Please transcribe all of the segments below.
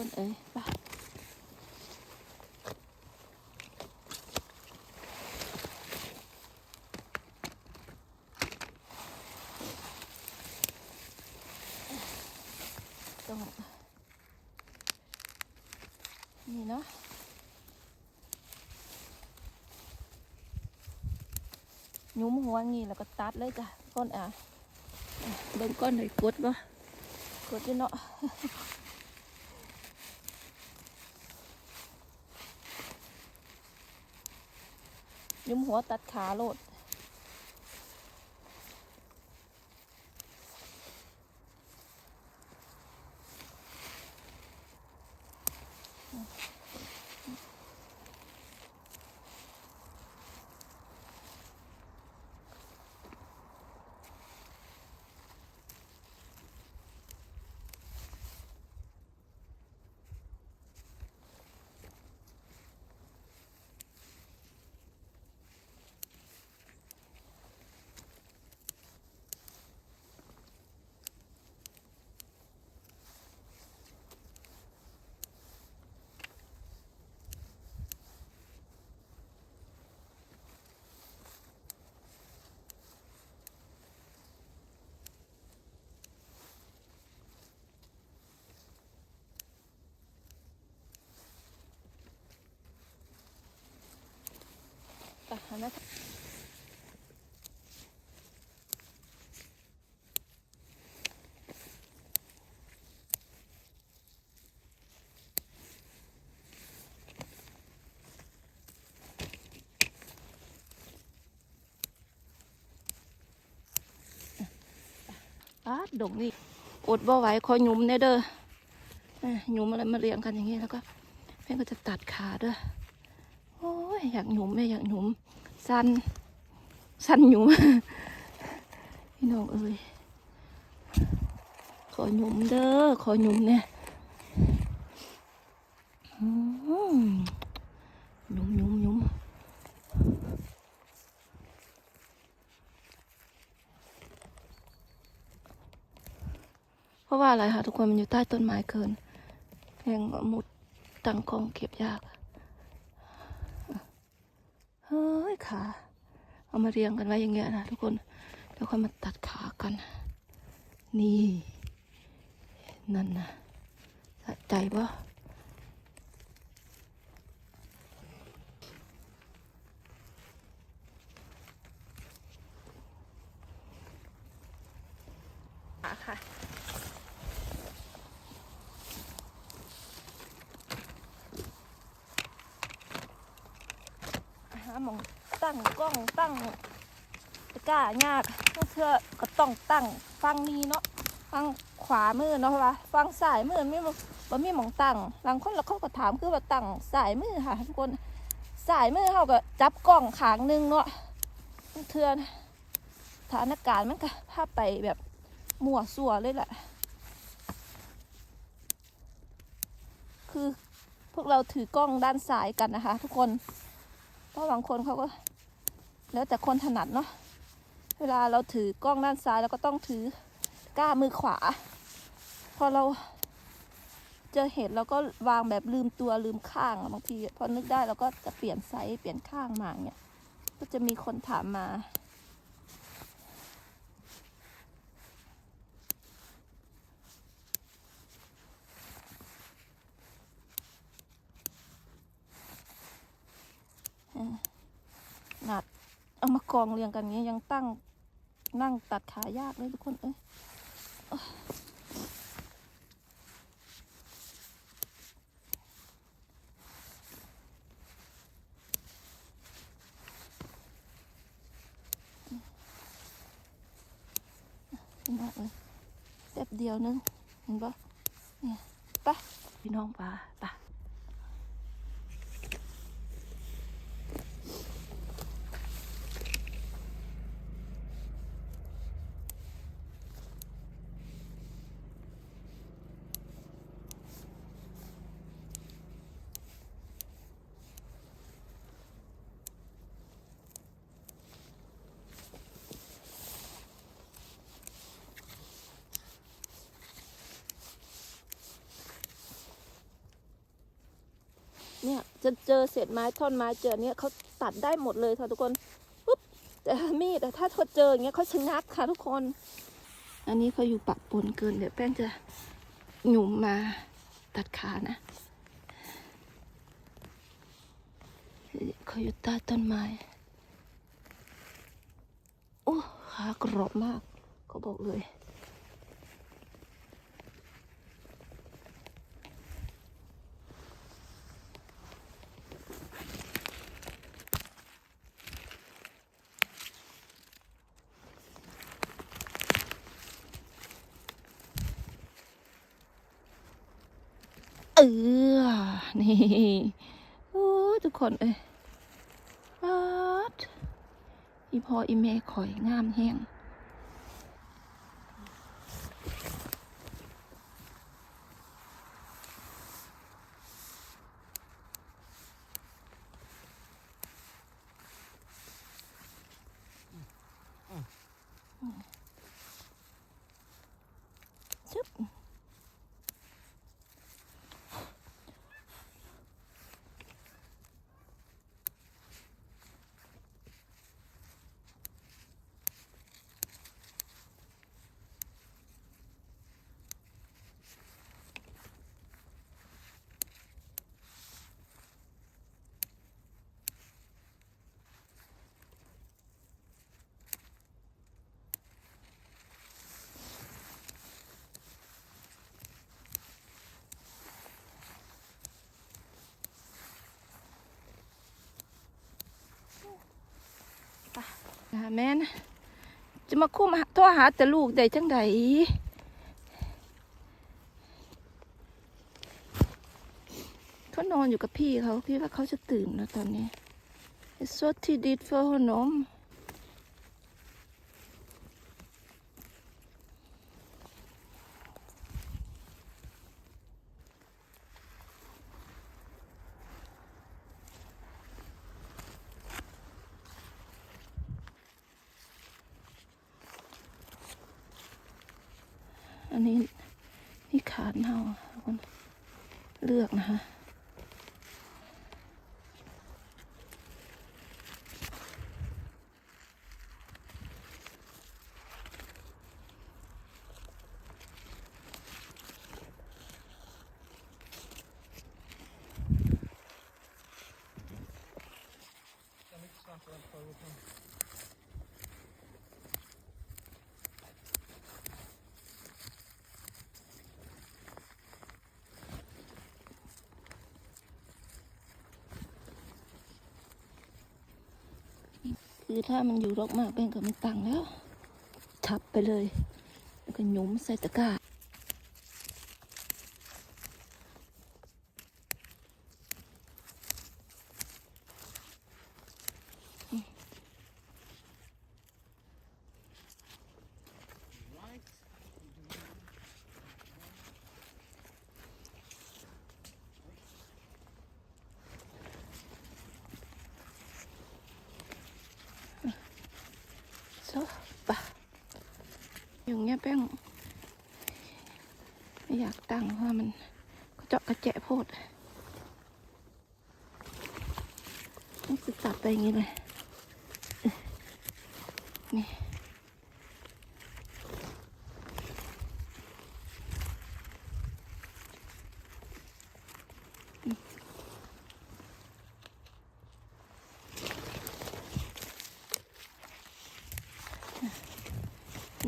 คนเอ้ยไปต้องนี่เนาะหยุ้มหัวงี้แล้วก็ตัดเลยจ้ะก้นอะอะเบิ่งก้อนหน่อยกดบ่กดอยู่เนาะ ยุมหัวตัดขาโลด กันมาอาดดงนี่อดบ่ไหวคอยหยุมเนี่ยเด้ออะหยุมอะไรมาเรียงกันอย่างนี้แล้วก็แม่ก็จะตัดขาเด้อโอ้ยอยากหยุมแม่อยากหยุม สั้น สั้นหยุมพี่น้องเอ้ยขอหยุมเด้อขอหยุมเนี่ยอืมหยุมหยุมหยุมเพราะว่าอะไรคะทุกคนมันอยู่ใต้ต้นไม้เกินแห่งมุดตังกองเก็บยาก เฮ้ยขาเอามาเรียงกันไว้อย่างเงี้ยนะทุกคนเดี๋ยวค่อยมาตัดขากัน นี่นั่นนะสะใจปะค่ะ หาห มองตั้งกล้องตั้งตะกร้ายากเพื่อก็ต้องตั้งฟังนี้เนาะฟังขวามือเนาะว่าฟังซ้ายมือไม่บ่มีหมองตั้งบางคนแล้วเขาก็ถามคือว่าตั้งซ้ายมือค่ะทุกคนซ้ายมือเขาก็จับกล้องขางหนึงเนาะเทือนสถานการณ์มันก็พาไปแบบมั่วสั่วเลยแหละคือพวกเราถือกล้องด้านซ้ายกันนะคะ ทุกคน ราะบางคนเขาก็ แล้วแต่คนถนัดเนาะเวลาเราถือกล้องด้านซ้ายเราก็ต้องถือก้ามือขวา พอเราเจอเห็ดเราก็วางแบบลืมตัวลืมข้างบางที พอนึกได้เราก็จะเปลี่ยนไซส์เปลี่ยนข้างมาเนี่ยก็จะมีคนถามมา หนัดเอามากองเรียงกันนี้ยังตั้งนั่งตัดขายากเลยทุกคนเอ้ยพี่น้องเอ้ยแป๊บเดียวนึงเห็นปะเนี่ยไปะพี่น้องปลาปะ จะเจอเศษไม้ท่อนไม้เจอเนี้ยเขาตัดได้หมดเลยค่ะทุกคนปุ๊บแต่มีดอะถ้าเขาเจออย่างเงี้ยเขาชะงักค่ะทุกคน อันนี้เขาอยู่ปะปนเกินเดี๋ยวแป้งจะหยุมมาตัดขานะเขาอยู่ใต้ต้นไม้โอ้ขากรอบมากเขาบอกเลย เออ นี่โอ้ทุกคนเอ้ยปัดอีพออีเมข่อยงามแห้งชึบ นะ แม่นจะมาคุ้มโทรหาแต่ลูกได้จังใดเขานอนอยู่กับพี่เขาพี่ว่าเขาจะตื่นแล้วตอนนี้ It's what he did for her nom อันนี้นี่ขาดเน่าทุกคนเลือกนะคะ คือถ้ามันอยู่รกมากเป็นก็ไม่ตังแล้วทับไปเลย แล้วก็หยุมใส่ตะกร้า โซปะ อย่างเงี้ยแป้งไม่อยากตั้งเพราะมันก็เจาะกระแจะโพดนี่คือตัดไปอย่างงี้เลยนี่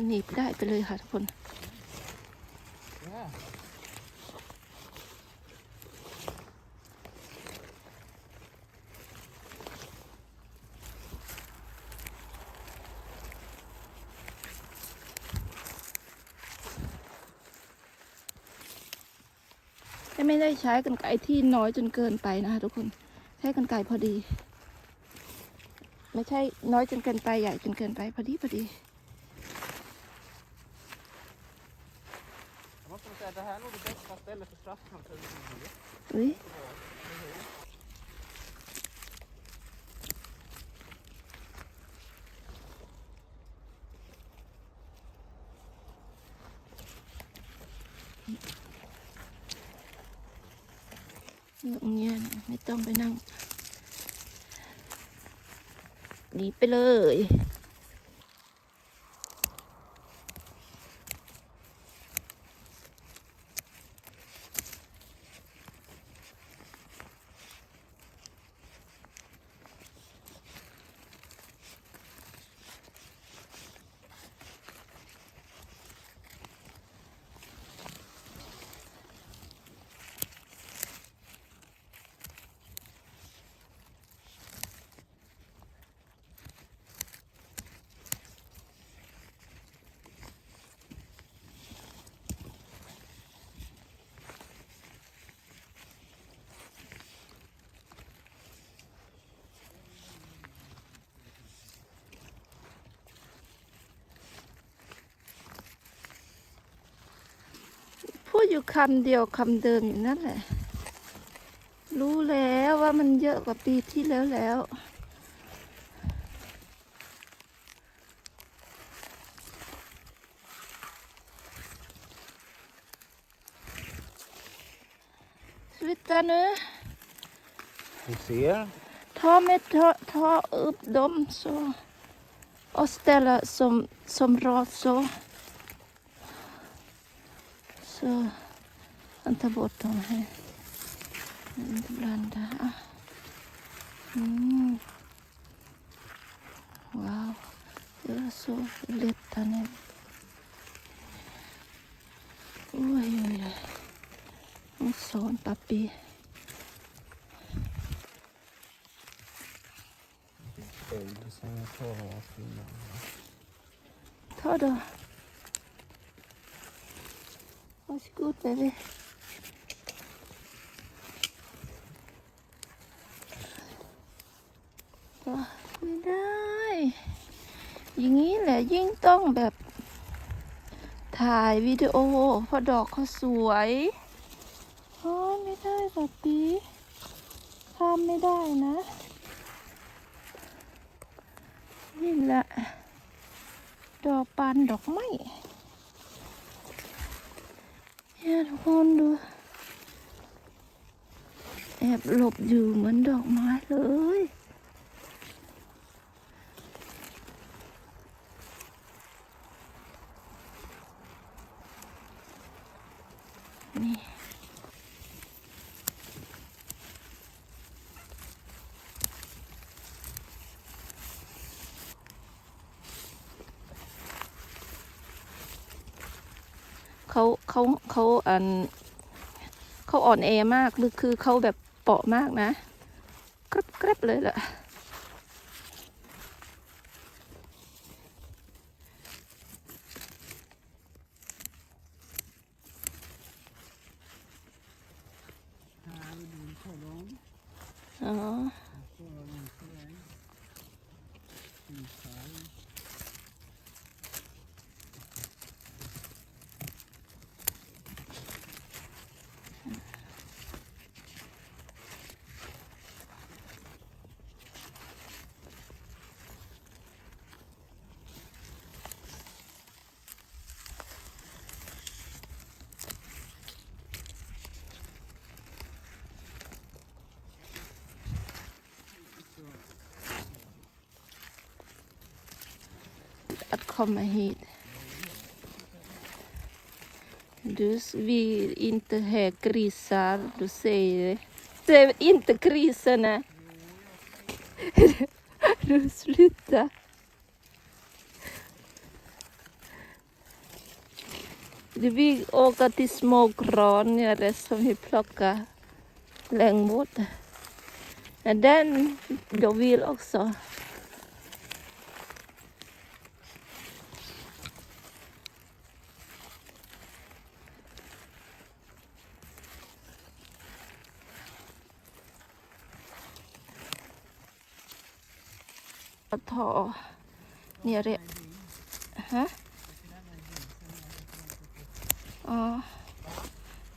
หนีบได้ไปเลยค่ะทุกคน Yeah. ไม่ได้ใช้กันไก่ที่น้อยจนเกินไปนะคะทุกคน ใช้กันไก่พอดี ไม่ใช่น้อยจนเกินไปใหญ่จนเกินไปพอดีพอดี det här är nog det bästa stället för straffkanten. เฮ้ยตรงเนี้ยน องไปนั่งหนีไปเลยพูดอยู่คำเดียวคำเดิมอยู่นั่นแหละ รู้แล้วว่ามันเยอะกว่าปีที่แล้วแล้ว Sluta nu. Vi ser. Ta med ta, ta upp dem så och ställa som, som rad så. Så han tar bort dem här. Inte blanda. Ah. Mm. Wow, det var så lätt här nu. Oj, oj, oj. En sån pappi. Bild som jag tar av filmen. Ta då. Varsågod baby. ไม่ได้อย่างนี้แหละยิ่งต้องแบบถ่ายวิดีโอเพราะดอกเขาสวยอ๋อไม่ได้แบบปีข้ามไม่ได้นะ นี่แหละ ดอกปานดอกไม้เนี่ย ทุกคนดู แอบหลบอยู่เหมือนดอกไม้เลย นี่ เขา เขาอันเขาอ่อนแอมากหรือคือเขาแบบเปราะมากนะกรับกรับเลยแหละ komma hit. Du vill inte ha grisar, du säger det. Säg inte grisarna. Du slutar. Du vill åka till små granar som vi plockar längre bort. Den jag vill också. Att ta nere. Hä? Ja.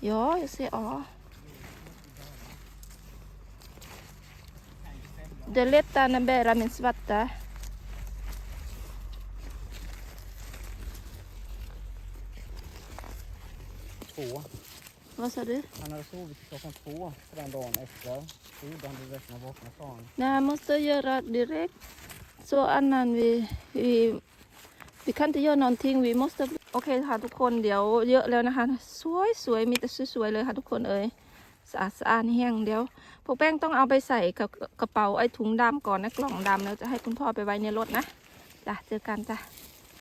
Ja, jag ser ja. Det är lättare att bära min svarta. Två. Vad sa du? Han hade sovit till klockan två den dagen efter. Så gjorde han det direkt när jag vaknade sa han. Nej, måste göra direkt. Så annan vi, vi, vi kan inte göra någonting. Vi måste... โอเคค่ะทุกคนเดี๋ยวเยอะแล้วนะคะ สวยสวยมีแต่สวยๆเลยค่ะทุกคนเอ้ยสะอาดสะอาดแห้งเดี๋ยวพวกแป้งต้องเอาไปใส่กับกระเป๋าไอ้ถุงดำก่อนนะกล่องดำแล้วจะให้คุณพ่อไปไว้ในรถนะจ้ะเจอกันจ้ะ